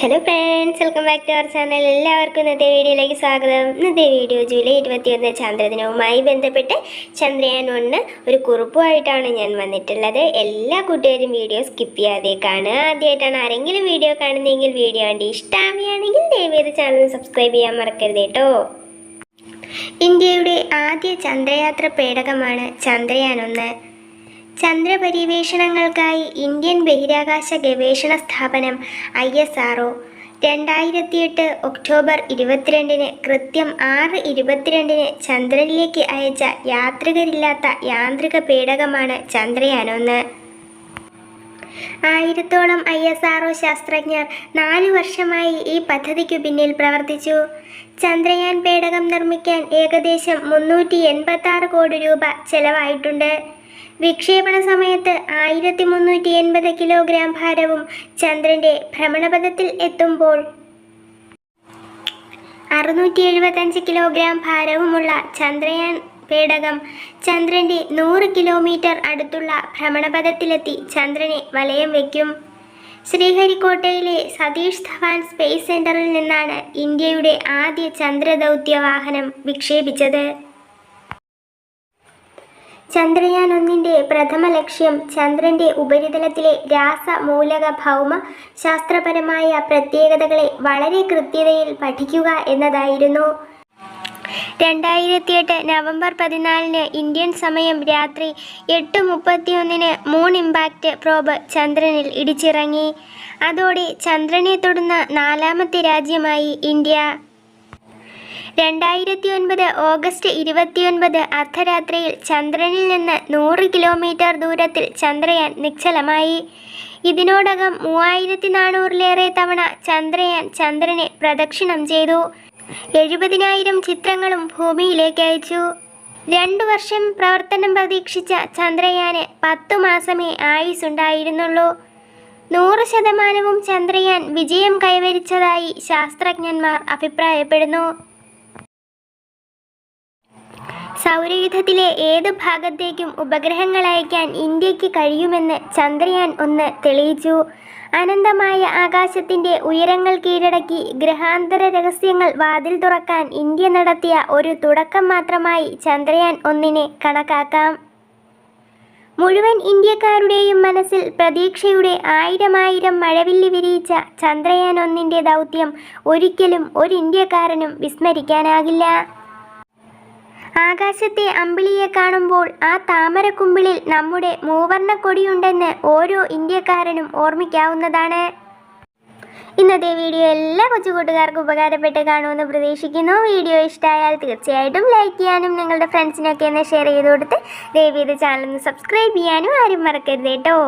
Hello friends welcome back to our channel എല്ലാവർക്കും ഇന്നത്തെ വീഡിയോയിലേക്ക് സ്വാഗതം. ഇന്നത്തെ വീഡിയോ ജൂലൈ ഇരുപത്തിയൊന്ന് ചന്ദ്രദിനവുമായി ബന്ധപ്പെട്ട് ചന്ദ്രയാൻ ഒന്ന് ഒരു കുറിപ്പുമായിട്ടാണ് ഞാൻ വന്നിട്ടുള്ളത്. എല്ലാ കൂട്ടുകാരും വീഡിയോ സ്കിപ്പ് ചെയ്യാതെ കാണുക. ആദ്യമായിട്ടാണ് ആരെങ്കിലും വീഡിയോ കാണുന്നതെങ്കിൽ വീഡിയോ കണ്ട് ഇഷ്ടമാവുകയാണെങ്കിൽ ദയവേത് ചാനൽ സബ്സ്ക്രൈബ് ചെയ്യാൻ മറക്കരുത് കേട്ടോ. ഇന്ത്യയുടെ ആദ്യ ചന്ദ്രയാത്ര പേടകമാണ് ചന്ദ്രയാൻ ഒന്ന്. ചന്ദ്രപര്യവേഷണങ്ങൾക്കായി ഇന്ത്യൻ ബഹിരാകാശ ഗവേഷണ സ്ഥാപനം ഐ എസ് ആർ രണ്ടായിരത്തിയെട്ട് ഒക്ടോബർ ഇരുപത്തിരണ്ടിന് കൃത്യം ആറ് ഇരുപത്തിരണ്ടിന് ചന്ദ്രനിലേക്ക് അയച്ച യാത്രികരില്ലാത്ത യാന്ത്രിക പേടകമാണ് ചന്ദ്രയാൻ ഒന്ന് ആയിരത്തോളം ഐ എസ് ആർ ശാസ്ത്രജ്ഞർ നാല് വർഷമായി ഈ പദ്ധതിക്കു പിന്നിൽ പ്രവർത്തിച്ചു. ചന്ദ്രയാൻ പേടകം നിർമ്മിക്കാൻ ഏകദേശം മുന്നൂറ്റി എൺപത്തി കോടി രൂപ ചെലവായിട്ടുണ്ട്. വിക്ഷേപണ സമയത്ത് ആയിരത്തി മുന്നൂറ്റി എൺപത് കിലോഗ്രാം ഭാരവും ചന്ദ്രന്റെ ഭ്രമണപഥത്തിൽ എത്തുമ്പോൾ അറുന്നൂറ്റി എഴുപത്തഞ്ച് കിലോഗ്രാം ഭാരവുമുള്ള ചന്ദ്രയാൻ പേടകം ചന്ദ്രന്റെ നൂറ് കിലോമീറ്റർ അടുത്തുള്ള ഭ്രമണപഥത്തിലെത്തി ചന്ദ്രനെ വലയം വയ്ക്കും ശ്രീഹരിക്കോട്ടയിലെ സതീഷ് ധവാൻ സ്പേസ് സെന്ററിൽ നിന്നാണ് ഇന്ത്യയുടെ ആദ്യ ചന്ദ്രദൗത്യ വാഹനം വിക്ഷേപിച്ചത്. ചന്ദ്രയാൻ ഒന്നിന്റെ പ്രഥമ ലക്ഷ്യം ചന്ദ്രന്റെ ഉപരിതലത്തിലെ രാസമൂലക ഭൗമ ശാസ്ത്രപരമായ പ്രത്യേകതകളെ വളരെ കൃത്യതയിൽ പഠിക്കുക എന്നതായിരുന്നു. രണ്ടായിരത്തിയെട്ട് നവംബർ പതിനാലിന് ഇന്ത്യൻ സമയം രാത്രി എട്ട് മുപ്പത്തിയൊന്നിന് മൂൺ ഇമ്പാക്റ്റ് പ്രോബ് ചന്ദ്രനിൽ ഇടിച്ചിറങ്ങി. അതോടെ ചന്ദ്രനെ തൊടുന്ന നാലാമത്തെ രാജ്യമായി ഇന്ത്യ. രണ്ടായിരത്തി ഒൻപത് ഓഗസ്റ്റ് ഇരുപത്തിയൊൻപത് അർദ്ധരാത്രിയിൽ ചന്ദ്രനിൽ നിന്ന് നൂറ് കിലോമീറ്റർ ദൂരത്തിൽ ചന്ദ്രയാൻ നിശ്ചലമായി. ഇതിനോടകം മൂവായിരത്തി നാനൂറിലേറെ തവണ ചന്ദ്രയാൻ ചന്ദ്രനെ പ്രദക്ഷിണം ചെയ്തു. എഴുപതിനായിരം ചിത്രങ്ങളും ഭൂമിയിലേക്ക് അയച്ചു. രണ്ടു വർഷം പ്രവർത്തനം പ്രതീക്ഷിച്ച ചന്ദ്രയാന് പത്തു മാസമേ ആയുസുണ്ടായിരുന്നുള്ളൂ നൂറ് ശതമാനവും ചന്ദ്രയാൻ വിജയം കൈവരിച്ചതായി ശാസ്ത്രജ്ഞന്മാർ അഭിപ്രായപ്പെടുന്നു. സൗരയുധത്തിലെ ഏത് ഭാഗത്തേക്കും ഉപഗ്രഹങ്ങൾ അയക്കാൻ ഇന്ത്യയ്ക്ക് കഴിയുമെന്ന് ചന്ദ്രയാൻ ഒന്ന് തെളിയിച്ചു. അനന്തമായ ആകാശത്തിന്റെ ഉയരങ്ങൾ കീഴടക്കി ഗ്രഹാന്തര രഹസ്യങ്ങൾ വാതിൽ തുറക്കാൻ ഇന്ത്യ നടത്തിയ ഒരു തുടക്കം മാത്രമായി ചന്ദ്രയാൻ ഒന്നിനെ കണക്കാക്കാം. മുഴുവൻ ഇന്ത്യക്കാരുടെയും മനസ്സിൽ പ്രതീക്ഷയുടെ ആയിരമായിരം മഴവില്ലി വിരിയിച്ച ചന്ദ്രയാൻ ഒന്നിന്റെ ദൗത്യം ഒരിക്കലും ഒരു ഇന്ത്യക്കാരനും വിസ്മരിക്കാനാകില്ല. ആകാശത്തെ അമ്പിളിയെ കാണുമ്പോൾ ആ താമരക്കുമ്പിളിൽ നമ്മുടെ മൂവർണ കൊടിയുണ്ടെന്ന് ഓരോ ഇന്ത്യക്കാരനും ഓർമ്മിക്കാവുന്നതാണ്. ഇന്നത്തെ വീഡിയോ എല്ലാ കൊച്ചു കൂട്ടുകാർക്കും ഉപകാരപ്പെട്ട് കാണുമെന്ന് പ്രതീക്ഷിക്കുന്നു. വീഡിയോ ഇഷ്ടമായാൽ തീർച്ചയായിട്ടും ലൈക്ക് ചെയ്യാനും നിങ്ങളുടെ ഫ്രണ്ട്സിനൊക്കെ ഒന്ന് ഷെയർ ചെയ്ത് കൊടുത്ത് ദയവ് ചെയ്ത് ചാനൽ ഒന്ന് സബ്സ്ക്രൈബ് ചെയ്യാനും ആരും മറക്കരുത് കേട്ടോ.